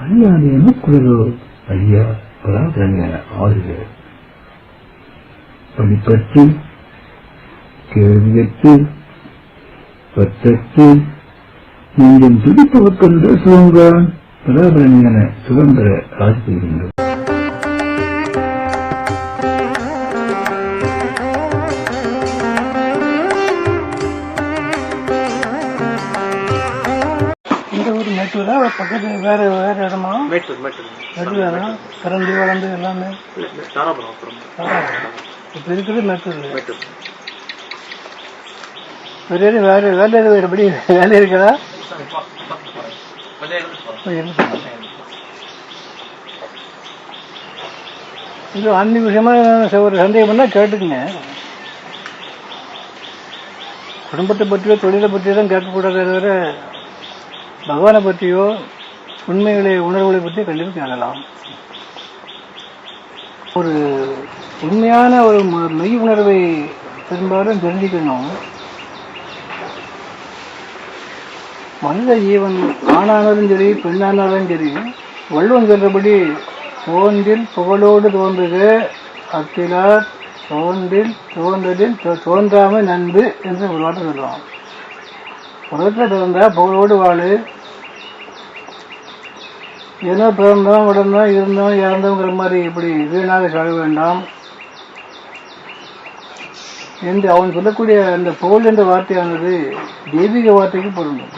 அல்லாது எனக்குள்ளதோ ஐயா பராதரங்க ஆறுக. படிப்பற்று கேள்வியற்று பற்றற்று நீங்கள் துடிப்பவர்க்கென்ற சுதந்திர பராபரணியான சுதந்திர ஆட்சி மேட்டூரா பக்கத்து வேற வேற இடமா? மேட்டூர் மேட்டூர். மேட்டூர் இடம் பிறந்து வளர்ந்து எல்லாமே? தாராபுரம் இப்போ மேட்டூர் மேட்டூர். வேற வேற வேலை எப்படி வேலை இருக்குதா இருக்கு. இது ஆன்மீக விஷயமா ஒரு சந்தேகம் பண்ணா கேட்டுக்குங்க. குடும்பத்தை பற்றியோ தொழிலை பற்றியோ தான் கேட்கக்கூடாதே தவிர பகவானை பற்றியோ உண்மைகளை உணர்வுகளை பற்றி கண்டிப்பாக காணலாம். ஒரு உண்மையான ஒரு மெய் உணர்வை பெரும்பாலும் தெரிஞ்சுக்கணும். மனித ஜீவன் ஆணானாலும் சரி பெண்ணானாலும் சரி வள்ளுவன் சொல்றபடி தோன்றில் புகழோடு தோன்றுக அத்திலார் தோன்றில் தோன்றலில் தோன்றாமல் தோன்றாமை நன்பு என்று ஒரு வார்த்தை சொல்லுவான். உலகத்தில் பிறந்தா புகழோடு வாழு ஏதோ பிறந்தோம் உடனோம் இருந்தோம் இறந்தோங்கிற மாதிரி இப்படி வீணாக சொல்ல வேண்டாம். என்று அவன் சொல்லக்கூடிய அந்த புகழ் என்ற வார்த்தையானது தெய்வீக வார்த்தைக்கு பொருந்தும்.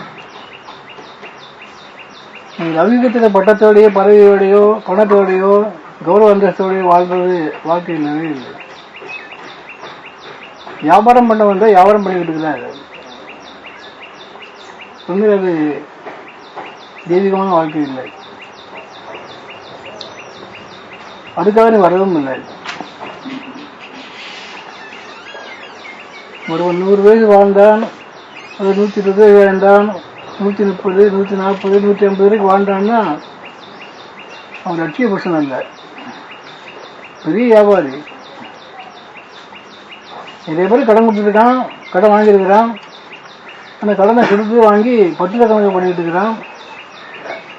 நீ லௌகிகத்தில் பட்டத்தோடையோ பறவையோடையோ பணத்தோடையோ கௌரவ அந்தஸ்தோடையோ வாழ்றது வாழ்க்கை இல்லவே இல்லை. வியாபாரம் பண்ண வந்தால் வியாபாரம் பண்ணிக்கிட்டு இருக்கிறாரு. உண்மையில் அது தெய்வீகமான வாழ்க்கை இல்லை. அதுக்காக நீ வரவும் இல்லை. ஒருவன் நூறு வயது வாழ்ந்தான் அது நூற்றி இருபது வயது வாழ்ந்தான் நூற்றி முப்பது நூற்றி நாற்பது நூற்றி ஐம்பது வரைக்கும் வாழ்ந்தான்னா அவன் லட்சிய புருஷன் அல்ல. பெரிய வியாபாரி. நிறைய பேர் கடன் கொடுத்துருக்கான் கடன் வாங்கியிருக்கிறான். அந்த கடனை கொடுத்து வாங்கி பற்று கணக்கு பண்ணிட்டு இருக்கிறான்.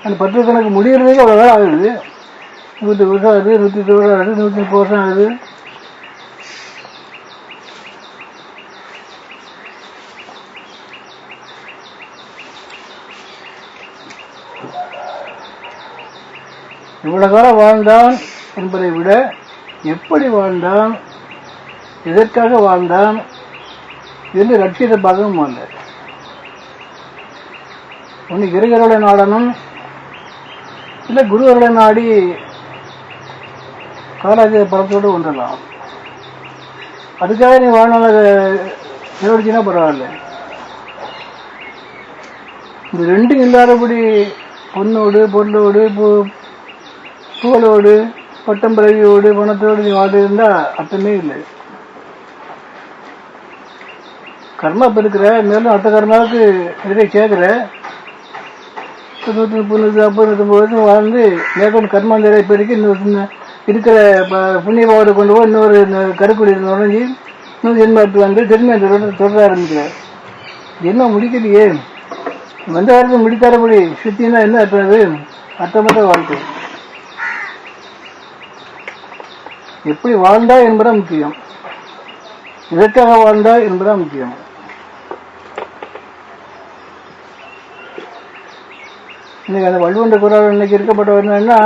அந்த பற்று கணக்கு முடியறதுக்கு அவ்வளோ வேலை ஆகுது. நூற்றி வருஷம் ஆகுது நூற்றி இருபது வருஷம் ஆகுது நூற்றி முப்பது வருஷம் ஆகுது இவ்வளவு காலம் வாழ்ந்தான் என்பதை விட எப்படி வாழ்ந்தான் எதற்காக வாழ்ந்தான் என்று ரட்சித பார்க்கவும் இல்லை ஒன்று இறையருளை நாடனும் இல்லை குருவருளை நாடி காலாஜிய படத்தோடு ஒன்றலாம் அதுக்காக நீ வாழ்நாள நிலவடிச்சுன்னா பரவாயில்ல. இந்த ரெண்டும் இல்லாதபடி பொண்ணோடு பொருளோடு பூ- புகழோடு பட்டம் பிறவியோடு பணத்தோடு நீ வாழ்ந்துருந்தா அர்த்தமே இல்லை. கர்மா பெருக்கிற மேலும் அடுத்த கர்மாவுக்கு நிறைய கேட்குற நூற்றி முப்பது நூற்றி நாற்பது நூற்றி ஐம்பது வருஷம் வாழ்ந்து மேற்கொண்டு கர்மா நிறைய பெருக்கி இன்னொரு சின்ன இருக்கிற புண்ணிய பாவத்தை கொண்டு போய் இன்னொரு கருக்குடி கருக்குடி உடனே இன்னொரு ஜென்மத்து வந்து திரும்பி அந்த தொடர ஆரம்பிக்கிறார். என்ன முடிக்கலையே. வந்த காலத்தில் முடித்தாரபடி சுத்தினா என்ன அர்த்தம் அது அர்த்தமற்ற வாழ்க்கை. எப்படி வாழ்ந்தா என்பதா முக்கியம். எதற்காக வாழ்ந்தா என்பதா முக்கியம். இன்னைக்கு அந்த வள்ளுவண்ட குரல் இன்னைக்கு இருக்கப்பட்டவர் என்னன்னா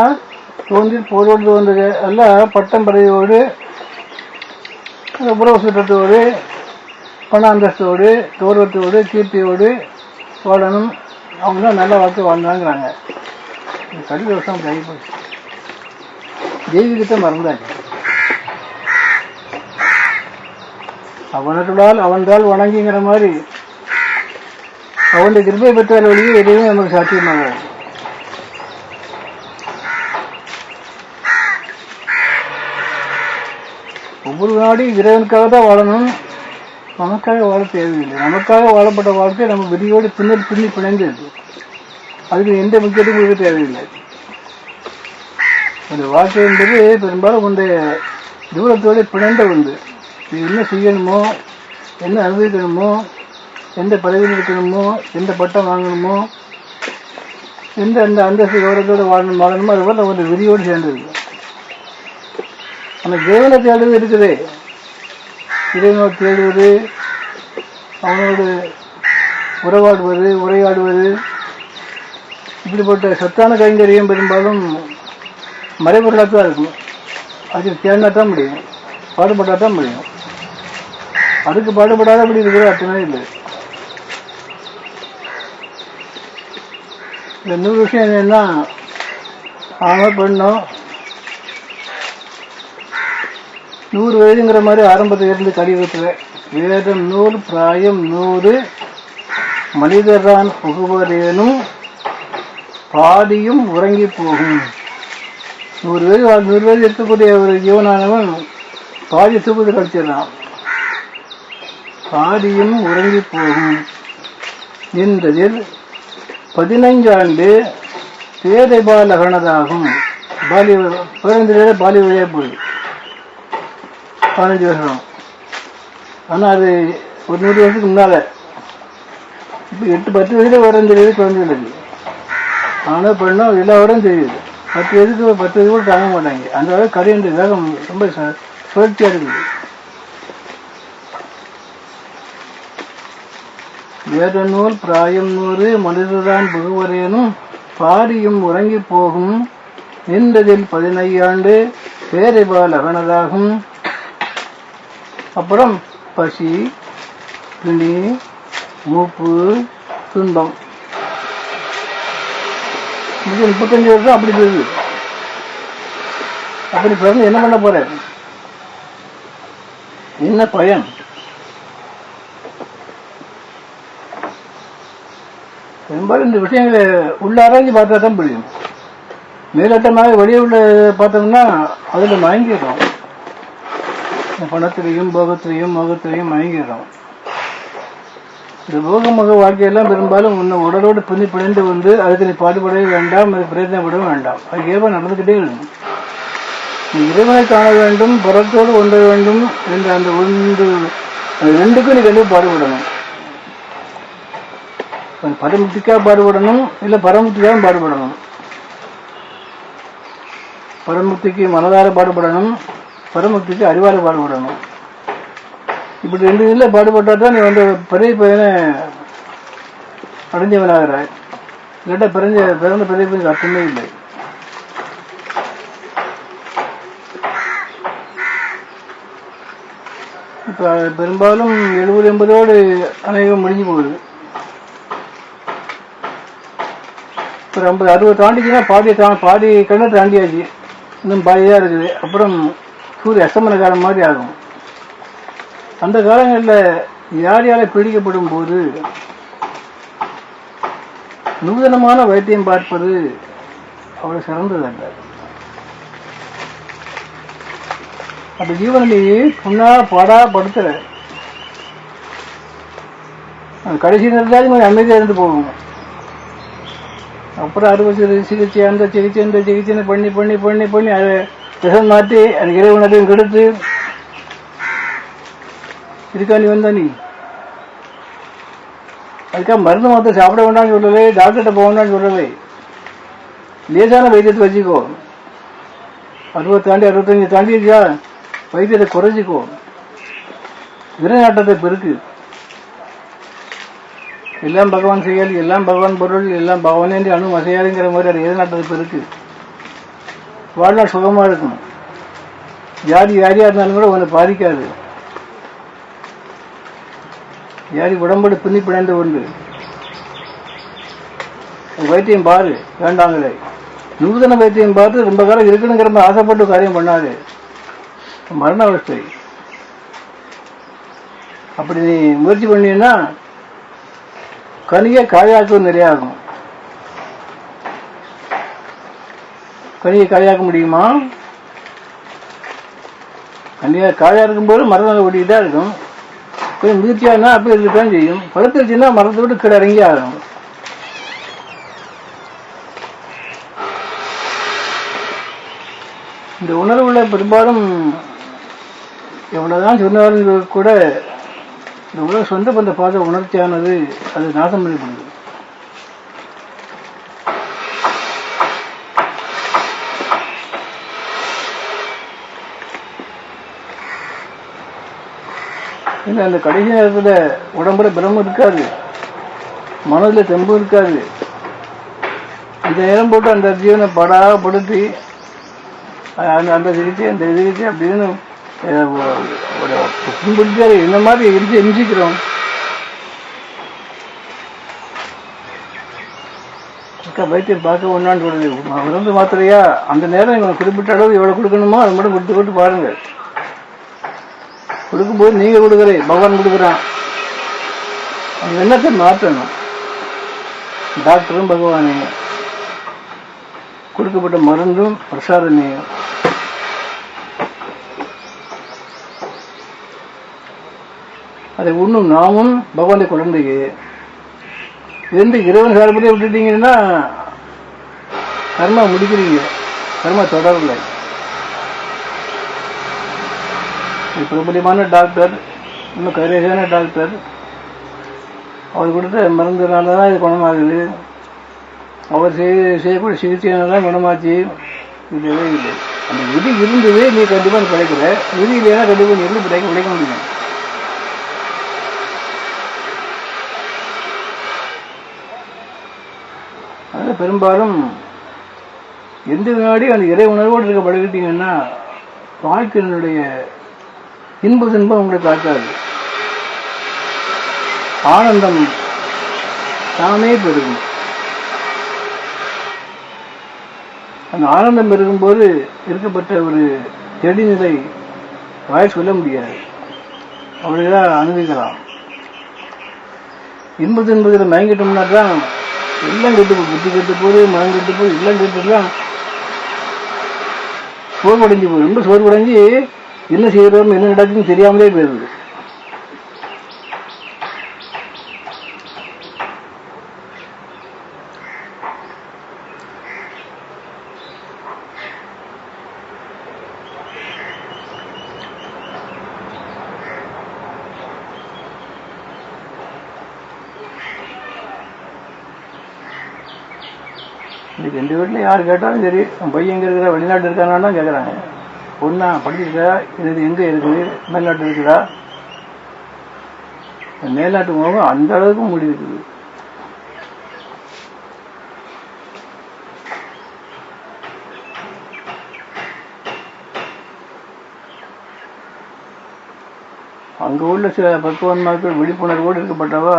தோன்றி போரோடு வந்தது எல்லாம் பட்டம் பதவியோடு உறவு சுற்றத்தோடு பண அந்தஸ்தோடு கௌரவத்தோடு கீர்த்தியோடு வாழணும். அவங்க தான் நல்ல வாழ்க்கை வாழ்ந்தாங்கிறாங்க. கல்வி வருஷம் அப்படி ஆகிப்போச்சு தெய்வீகத்தை மறந்தாங்க அவனர்களால் அவன்தால் வணங்கிங்கிற மாதிரி அவனுடைய கிருப்பை பெற்றால் வழியே எதுவுமே நமக்கு சாத்தியமாகாது. ஒவ்வொரு நாடும் இறைவனுக்காக தான் வாழணும். நமக்காக வாழ தேவையில்லை. நமக்காக வாழப்பட்ட வாழ்க்கை நம்ம விதியோடு பின்னர் பின்னி பிணைந்து இருக்கு. அதுக்கு எந்த முக்கியத்துவம் கொடுக்க தேவையில்லை. அந்த வாழ்க்கை என்பது பெரும்பாலும் உடைய தூரத்தோடு பிணைந்த ஒன்று. நீ என்ன செய்யணுமோ என்ன அனுபவிக்கணுமோ எந்த பதவியில் இருக்கணுமோ எந்த பட்டம் வாங்கணுமோ எந்த அந்த அந்தஸ்து கௌரவத்தோடு வாழணும் வாழணுமோ அதுபோல் ஒரு விதியோடு சேர்ந்தது அந்த தேவனை தேடுவது இருக்குது. இறைவனை தேடுவது அவனோடு உறவாடுவது உரையாடுவது இப்படிப்பட்ட சத்தான கைங்கரியம் பெரும்பாலும் மறைபொருளாக தான் இருக்கும். அதுக்கு தேடினா தான் முடியும். பாடுபட்டால் தான் முடியும். அதுக்கு பாடுபடாத அப்படி இருக்கிற அர்த்தமே இல்லை. இந்த நூறு விஷயம் என்னென்னா ஆக பண்ணோம் நூறு வயதுங்கிற மாதிரி ஆரம்பத்தில் இருந்து கலியுகத்தில் வேதம் நூல் பிராயம் நூறு மனிதர்தான் புகுவதேனும் பாதியும் உறங்கி போகும். நூறு வயது நூறு வயது இருக்கக்கூடிய ஒரு ஜீவனானவன் பாதி தூக்கத்தை கழிச்சிடலாம். பாதியும் உறங்கி போகும். என்பதில் பதினைஞ்சாண்டு பேதை பாலகனதாகும் பாலி பதினைஞ்சு பாலி வழியாக போகுது பதினஞ்சு வருஷம். ஆனால் அது ஒரு நூறு வருஷத்துக்கு முன்னால். இப்போ எட்டு பத்து வயசுல வரைஞ்சு தெரியுது குழந்தைகளுக்கு ஆனால் பெண்ணும் எல்லா வரையும் தெரியுது. பத்து வயதுக்கு பத்து வயது கூட தாங்க மாட்டாங்க. அந்த அளவுக்கு கரையுன்ற வேகம் ரொம்ப சுழற்சியாக இருக்குது. வேத நூல் பிராயம் நூறு மனிதர்தான் புகுவரேனும் பாரியும் உறங்கி போகும். நின்றதில் பதினையாண்டு பேரைபால் அகனதாகும். அப்புறம் பசி பிணி மூப்பு துன்பம். முப்பத்தஞ்சு வருஷம் அப்படி போகுது. அப்படி பிறகு என்ன பண்ண போற? என்ன பயன்? பெரும்பாலும் இந்த விஷயங்களை உள்ள ஆராய்ச்சி பார்த்தா தான் புரியும். மேலோட்டமாக வெளியே உள்ள பார்த்தோம்னா அதில் மயங்கிடுறோம். பணத்திலையும் போகத்திலையும் மோகத்திலையும் மயங்கிடுறோம். இந்த போகமுக வாழ்க்கையெல்லாம் பெரும்பாலும் உன்னை உடலோடு பின்னி பிணைந்து வந்து அதுக்கு நீ பாடுபடவே வேண்டாம் அது பிரயத்தனப்பட வேண்டாம். அது ஏவ நடந்துக்கிட்டே இருக்கும். நீ இறைவனை காண வேண்டும் புறத்தோடு ஒன்ற வேண்டும் என்ற அந்த ஒன்று அது ரெண்டுக்கும் நீ கண்டிப்பாக பாடுபடணும். பரமுத்திக்காக பாடுபடணும் இல்லை பரமுத்திக்காக பாடுபடணும். பரமுத்திக்கு மனதார பாடுபடணும். பரமுக்திக்கு அறிவார பாடுபடணும். இப்படி ரெண்டு இதில் பாடுபட்டால் தான் நீ வந்து பெரிய பையனை அடைஞ்சவனாகிறாய். இல்லாட்டா பிறந்த பிறந்த பெரிய பையனுக்கு அர்த்தமே இல்லை. இப்போ பெரும்பாலும் எழுபது எண்பதோடு அநேகம் முடிஞ்சு போகுது. ஒரு ஐம்பது அறுபது தாண்டிச்சுன்னா பாதி தா பாதி கண்ணை தாண்டியாச்சு. இன்னும் பாதியாக இருக்குது. அப்புறம் சூரிய அஸ்தமன காலம் மாதிரி ஆகும். அந்த காலங்களில் யார் யாரை பிடிக்கப்படும் போது நூதனமான வைத்தியம் பார்ப்பது அவ்வளவு சிறந்ததல்ல அந்த ஜீவனிலேயே புண்ணா பாடா படுத்துற. கடைசி நேரத்தாலும் கொஞ்சம் அமைதியாக இருந்து போகும். அப்புறம் அறுவை சிகிச்சை சிகிச்சை அந்த சிகிச்சை இந்த சிகிச்சைன்னு பண்ணி பண்ணி பண்ணி பண்ணி அதை விஷம் மாற்றி அந்த இறைவனத்தையும் கெடுத்து இருக்கா நீ வந்தா நீ? அதுக்காக மருந்து மாத்திரை சாப்பிட வேண்டாம்னு சொல்லவே டாக்டர்கிட்ட போக வேண்டாம்னு சொல்லவே. லேசான வைத்தியத்தை வச்சுக்கோ. அறுபது தாண்டி அறுபத்தஞ்சு தாண்டிடுச்சா வைத்தியத்தை குறைச்சிக்கோ. விரநாட்டத்தை பெருக்கு. எல்லாம் பகவான் செயல் எல்லாம் பகவான் பொருள் எல்லாம் பகவானே அணு அசையாதுங்கிற மாதிரி அது எதிர்நாட்டத்தை பெருக்கு. வாழ்நாள் சுகமாக இருக்கும் ஜாதி யாரியாக இருந்தாலும் கூட உன்னை பாதிக்காது. யாரி உடம்போடு பின்னி பிணைந்த ஒன்று. வைத்தியம் பாரு வேண்டாங்களே. நூதன வைத்தியம் பார்த்து ரொம்ப காலம் இருக்கணுங்கிற மாதிரி ஆசைப்பட்டு காரியம் பண்ணாது. மரண அவஸ்தை. அப்படி நீ முயற்சி பண்ணீங்கன்னா கனியே காயாக்கும் நிறைய பெரிய கனியை முடியுமா? கண்டிப்பா காயா இருக்கும்போது மரம் மேல இருக்கும். கொஞ்சம் முதிர்ச்சியானா அப்போ இருக்கத்தான் செய்யும். பழுத்துருச்சுன்னா மரத்தை விட்டு கீழே இறங்கி ஆகும். இந்த உணர்வுல பெரும்பாலும் எவ்வளவுதான் சொன்னாலும் கூட இந்த உலக சொந்த பந்த பாத உணர்ச்சியானது அது நாசம் பண்ணப்படுது ஏன்னா அந்த கடைசி நேரத்துல உடம்புல பிரம்மம் இருக்காது. மனதுல தெம்பு இருக்காது. அந்த நேரம் போட்டு அந்த ஜீவனை படாகப்படுத்தி அந்த அந்த சிகிச்சை அந்த சிகிச்சை அப்படின்னு அஹ், ஒரு இந்த மாதிரி இருந்து எரிஞ்சிக்கிறோம் அக்கா வைத்தியம் பார்க்க ஒன்றான்னு சொல்லுது. மருந்து மாத்திரையா? அந்த நேரம் இவங்க குறிப்பிட்ட அளவு எவ்வளவு கொடுக்கணுமோ? அதை மட்டும் கொடுத்து கொடுத்து பாருங்க. கொடுக்கும்போது நீங்க கொடுக்குறே பகவான் கொடுக்குறான். அந்த எண்ணத்தை மாற்றணும்? டாக்டரும் பகவானே கொடுக்கப்பட்ட மருந்தும் பிரசாதமே அதை உண்ணும் நாமும் பகவானை குழந்தைக்கு இருந்து இறைவன் சார்பத்தை விட்டுட்டீங்கன்னா கர்மா முடிக்கிறீங்க. கர்மா தொடரலை ஒரு பிரபலியமான டாக்டர் இன்னும் கைரேசியான டாக்டர். அவர் கொடுத்த மருந்துனால தான் இது குணமாகுது. அவர் செய்ய செய்யக்கூடிய சிகிச்சையினால தான் குணமாச்சு. இல்லவே இல்லை. அந்த விதி இருந்தது நீ கண்டிப்பாக கிடைக்கல விதி இல்லைன்னா கண்டிப்பாக நீ இருந்து பிழைக்க கிடைக்க முடியும்? அதனால பெரும்பாலும் எந்த வினாடி அந்த இறை உணர்வோடு இருக்க பழகிட்டீங்கன்னா வாழ்க்கையினுடைய இன்ப துன்பம் உங்களுக்கு காட்டாது ஆனந்தம் தானே பெருகும். அந்த ஆனந்தம் பெருகும்போது இருக்கப்பட்ட ஒரு செடிநிலை வாய் சொல்ல முடியாது. அப்படிதான் அனுபவிக்கலாம். இன்ப என்பதில் மயங்கிட்டோம்னா தான் எல்லாம் கெட்டு போய் புத்தி கெட்டு போது மனம் கெட்டு போய் எல்லாம் கெட்டுலாம் சோர்வடைஞ்சு போய் ரொம்ப சோர்வடைஞ்சு என்ன செய்யறோம் என்ன நடக்குன்னு தெரியாமலே போயிருது. இன்னைக்கு எந்த வீட்டில் யார் கேட்டாலும் சரி உன் பையன் வெளிநாட்டு இருக்கானாலும் தான் கேட்குறாங்க பொண்ணா படிச்சிருக்கா? இது எங்கே இருக்குது? மேல்நாட்டு இருக்குதா? மேல்நாட்டு உணவு அந்த அளவுக்கு மூடி இருக்குது. அங்க உள்ள சில பக்குவன்மாக்கள் விழிப்புணர்வோடு இருக்கப்பட்டவா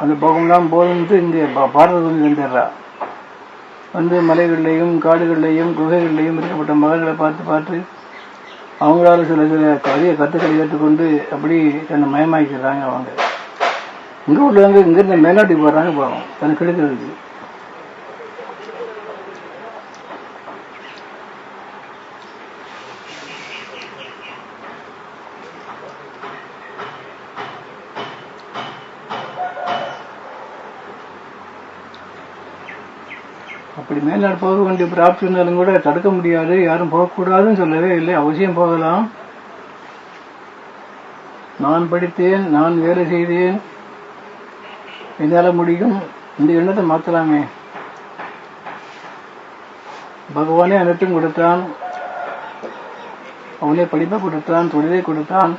அந்த பகம்லாம் போதும்ட்டு இங்கே பா- வந்து வந்துடுறா வந்து மலைகளிலையும் காடுகள்லையும் குகைகளிலையும் இருக்கப்பட்ட மகள்களை பார்த்து பார்த்து அவங்களால சில சில கதையை கருத்துக்களை ஏற்றுக்கொண்டு அப்படி தன்னை மயமாக்கிறாங்க அவங்க. இங்கே உள்ளவங்க இங்கிருந்து மேலாட்டுக்கு போடுறாங்க பாவம். தனக்கு கிடைக்கிறதுக்கு தமிழ்நாடு போக வேண்டிய பிராப்தி இருந்தாலும் கூட தடுக்க முடியாது. யாரும் போகக்கூடாதுன்னு சொல்லவே இல்லை. அவசியம் போகலாம். நான் படித்தேன் நான் வேலை செய்தேன். என்னால் முடியும். இந்த எண்ணத்தை மாத்தலாமே. பகவானே அனைத்தும் கொடுத்தான். அவனே படிப்பை கொடுத்தான் தொழிலை கொடுத்தான்.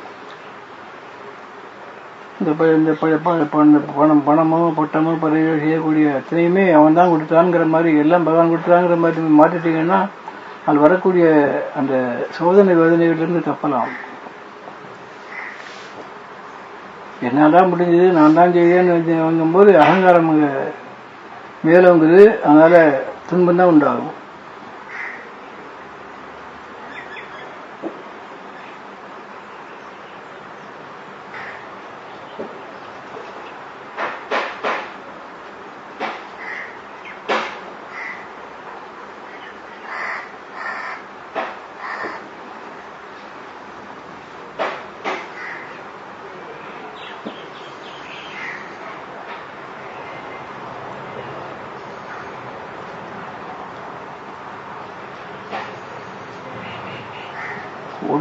இந்த ப- இந்த ப- ப- பணம் பணமோ பட்டமோ பதவியோ செய்யக்கூடிய அத்தனையுமே அவன் தான் கொடுத்தாங்கிற மாதிரி எல்லாம் பகவான் கொடுத்தாங்கிற மாதிரி மாற்றிட்டீங்கன்னா அது வரக்கூடிய அந்த சோதனை வேதனைகளிலிருந்து தப்பலாம். என்னால்தான் முடிஞ்சது நான் தான் செய்யேன்னு வாங்கும்போது அகங்காரம் மேலோங்குது அதனால துன்பம் தான் உண்டாகும்.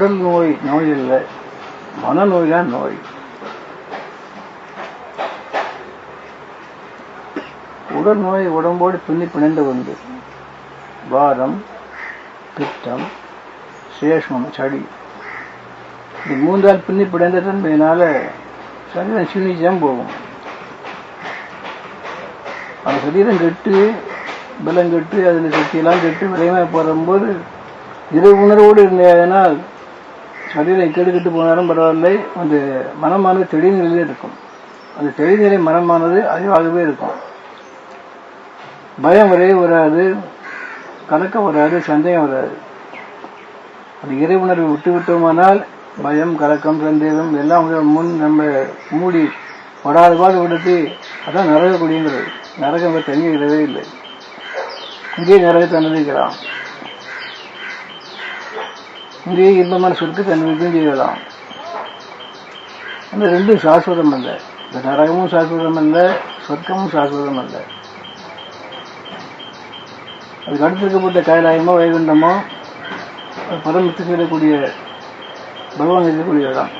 உடல் நோய் நோய் இல்லை. மனநோய் தான் நோய். உடல் நோய் உடம்போடு பின்னி பிணைந்து வந்து வாதம் பித்தம் சேஷம் சளி. இது மூன்றால் பின்னி பிணைந்த தன்மையினால சரீரம் சீனிச்சான் போகும். அந்த சரீரம் கெட்டு பலம் கெட்டு அதில் சக்தியெல்லாம் கெட்டு விரைவாக போகும்போது இறை உணர்வோடு இருந்ததனால் சரீரம் கெடுக்கிட்டு போனாலும் பரவாயில்லை. அந்த மனமானது தெளிநிலையிலே இருக்கும். அந்த தெளிநிலை மனமானது அதுவாகவே இருக்கும். பயம் வரவே வராது. கலக்கம் வராது. சந்தேகம் வராது. அந்த இறை உணர்வை விட்டு விட்டோமானால் பயம் கலக்கம் சந்தேகம் எல்லாம் முன் நம்ம மூடி படாத பாடு விடுத்து அதான் நரக குடிங்கிறது நரகம் தண்ணி இடவே இல்லை. இங்கே நரகத்தை அனுபவிக்கலாம். இங்கே இன்பமான சொற்கு தன்னுக்கும் செய்யலாம். அந்த ரெண்டும் சாஸ்வதம் அல்ல. இந்த நரகமும் சாஸ்வதம் அல்ல சொர்க்கமும் சாஸ்வதம் அல்ல. அதுக்கு அடுத்திருக்கப்பட்ட கைலாயமோ வைகுண்டமோ அது பரமத்து செல்லக்கூடிய பகவான் இருக்கக்கூடிய இடம்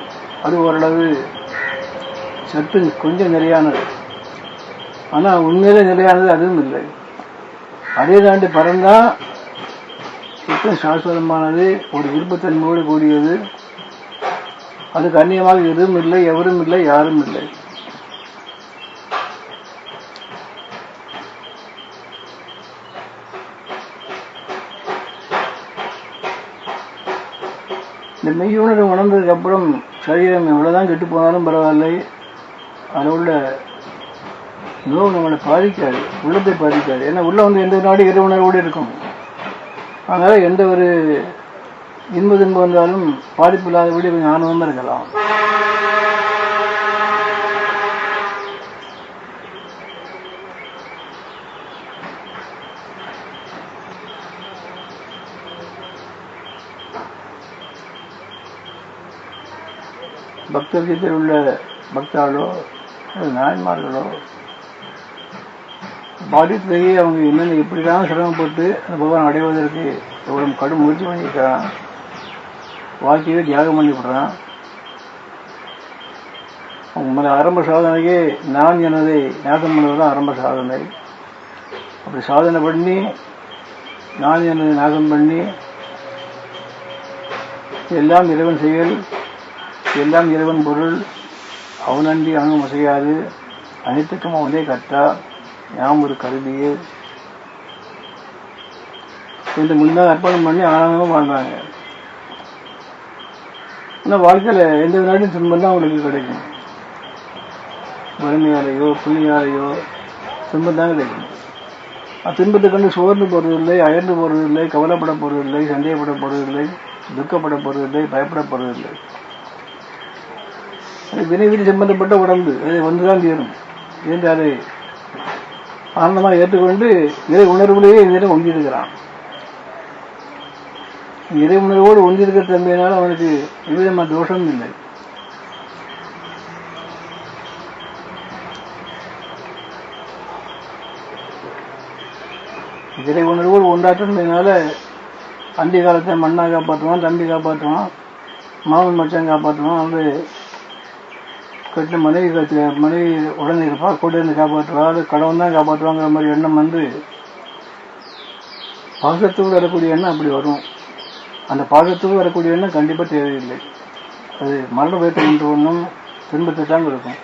அது ஓரளவு சற்று கொஞ்சம் நிலையானது. ஆனால் உண்மையிலே நிலையானது அதுவும் இல்லை. அதே தாண்டி பறந்தால் சுத்தம் சாஸ்வதமானது ஒரு விருப்பத்தன்மையோடு கூடியது. அதுக்கு கண்ணியமாக எதுவும் இல்லை எவரும் இல்லை யாரும் இல்லை. இந்த மெய்யுணர்வு உணர்ந்ததுக்கு அப்புறம் சரீரம் எவ்வளவுதான் கெட்டு போனாலும் பரவாயில்லை. அதில் உள்ள நோவு நம்மளை பாதிக்காது உள்ளத்தை பாதிக்காது. ஏன்னா உள்ள வந்து எந்த நாடு இறை உணர்வோடு இருக்கும். அதனால எந்த ஒரு இன்ப துன்பம் வந்தாலும் பாதிப்பு இல்லாதபடி கொஞ்சம் ஆனந்தமாக இருக்கலாம். பக்தர்கிட்ட உள்ள பக்தாளோ நாயன்மார்களோ பாதித்திலேயே அவங்க என்னென்ன எப்படிதான் சிரமப்பட்டு அந்த பகவான் அடைவதற்கு எவ்வளோ கடும் முயற்சி பண்ணியிருக்கிறான். வாழ்க்கையே தியாகம் பண்ணி விடுறான் அவங்க ஆரம்ப சாதனையே நான் எனதை ஞாபகம் பண்ணுவது தான் ஆரம்ப சாதனை. அப்படி சாதனை பண்ணி நான் எனது நாசம் பண்ணி எல்லாம் இறைவன் செயல் எல்லாம் இறைவன் பொருள் அவனன்றி அவனும் அசையாது. அனைத்துக்கும் அவனே கற்றா யாம் ஒரு கருவியே. என்று முன்னாள் அர்ப்பணம் பண்ணி ஆனந்தமாக வாழ்ந்தாங்க. ஆனால் வாழ்க்கையில் எந்த வினாடியும் துன்பம் தான் அவங்களுக்கு கிடைக்கும். வறுமையாலேயோ புள்ளியாலேயோ துன்பம் தான் கிடைக்கும். துன்பத்தை கண்டு சோர்ந்து போறதில்லை அயர்ந்து போகிறதில்லை கவலைப்பட போறதில்லை சந்தேகப்பட போறதில்லை துக்கப்பட போறதில்லை பயப்பட போறதில்லை. அது வினைவிதி சம்பந்தப்பட்ட உடம்பு அதை வந்துதான் தீரும். என்று ஆனந்தமாக ஏற்றுக்கொண்டு இறை உணர்வுலேயே இந்த ஒங்கியிருக்கிறான் இறை உணர்வோடு ஒன்றிருக்கிற தம்பியினால் அவனுக்கு எவ்விதமான தோஷமும் இல்லை. இறை உணர்வோடு ஒன்றாற்றமையினால அந்தி காலத்தை மண்ணா காப்பாற்றுவான் தம்பி காப்பாற்றுவான் மாமன் மச்சான் காப்பாற்றுவான் வந்து கட்டில் மனைவி காத்து மனைவி உடனே இருப்பா கூட இருந்து காப்பாற்றுவா. அது கடவுள் தான் காப்பாற்றுவாங்கிற மாதிரி எண்ணம் வந்து பாசத்தோடு வரக்கூடிய எண்ணம் அப்படி வரும். அந்த பாகத்துக்கு வரக்கூடிய எண்ணம் கண்டிப்பாக தேவையில்லை. அது மரண பயத்தை என்று ஒன்றும் துன்பத்தை தான் கொடுக்கும்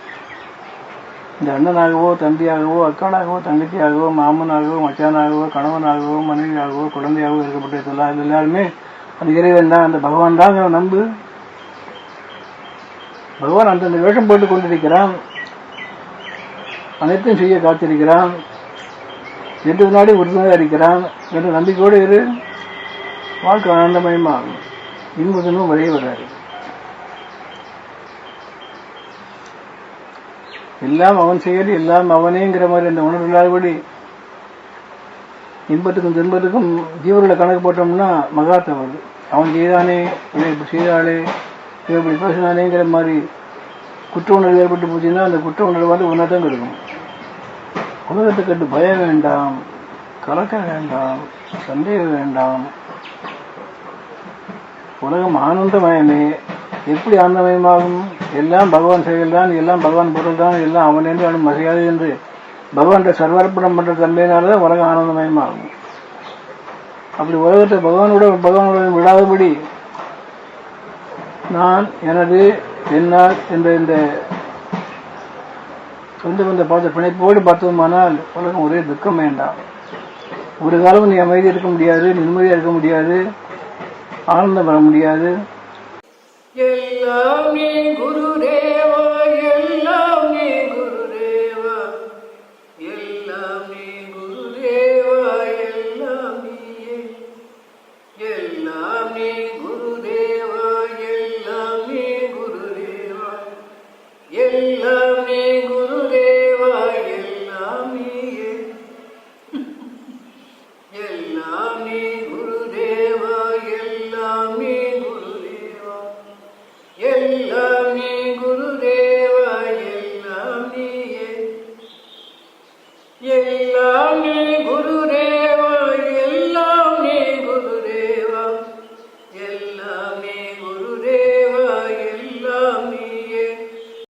இந்த அண்ணனாகவோ தம்பியாகவோ அக்கானாகவோ தங்கச்சியாகவோ மாமனாகவோ மச்சானாகவோ கணவனாகவோ மனைவியாகவோ குழந்தையாகவோ இருக்கப்பட்ட எல்லா எல்லாருமே அந்த இறைவன் தான் அந்த பகவான் தான் நம்பு பகவான் அந்தந்த வேஷம் போட்டு கொண்டிருக்கிறான். அனைத்தும் செய்ய காத்திருக்கிறான். எட்டு வினாடி உறுதுணையாக இருக்கிறான். என்ற நம்பிக்கையோடு இரு. வாழ்க்கை ஆனந்தமயமாகும். இன்பதனும் வரைய வராது. எல்லாம் அவன் செயல் எல்லாம் அவனேங்கிற மாதிரி அந்த உணர்வு இல்லாதபடி இன்பத்துக்கும் துன்பத்துக்கும் ஜீவர்களை கணக்கு போட்டோம்னா மகா தவறு. அவன் செய்தானே இதை செய்தாளே இப்படி பேசினானேங்கிற மாதிரி குற்ற உணர்வு ஏற்பட்டு போச்சுன்னா அந்த குற்ற உணர்வு வந்து உன்னதம் இருக்கும் உலகத்தை கண்டு பயம் வேண்டாம் கலக்கம் வேண்டாம் சந்தேகம் வேண்டாம். உலகம் ஆனந்தமயமே எப்படி ஆனந்தமயமாகும்? எல்லாம் பகவான் செயல்தான் எல்லாம் பகவான் பொருள் தான் எல்லாம் அவன் என்று அவன் மசையாது என்று பகவான்கிட்ட சர்வர்ப்பணம் பண்ற தன்மையினால்தான் உலகம் ஆனந்தமயமாகும். அப்படி உலகத்தை பகவானோட பகவானோட விடாதபடி நான் எனது என்னால் என்ற இந்த சொந்த பந்த பார்த்த பிணைப்போடு பார்த்தோமானால் உலகம் ஒரே துக்கம் வேண்டாம் ஒரு காலம் நீ அமைதி இருக்க முடியாது நிம்மதியா இருக்க முடியாது ஆனந்தம் வர முடியாது. எல்லாம் நீ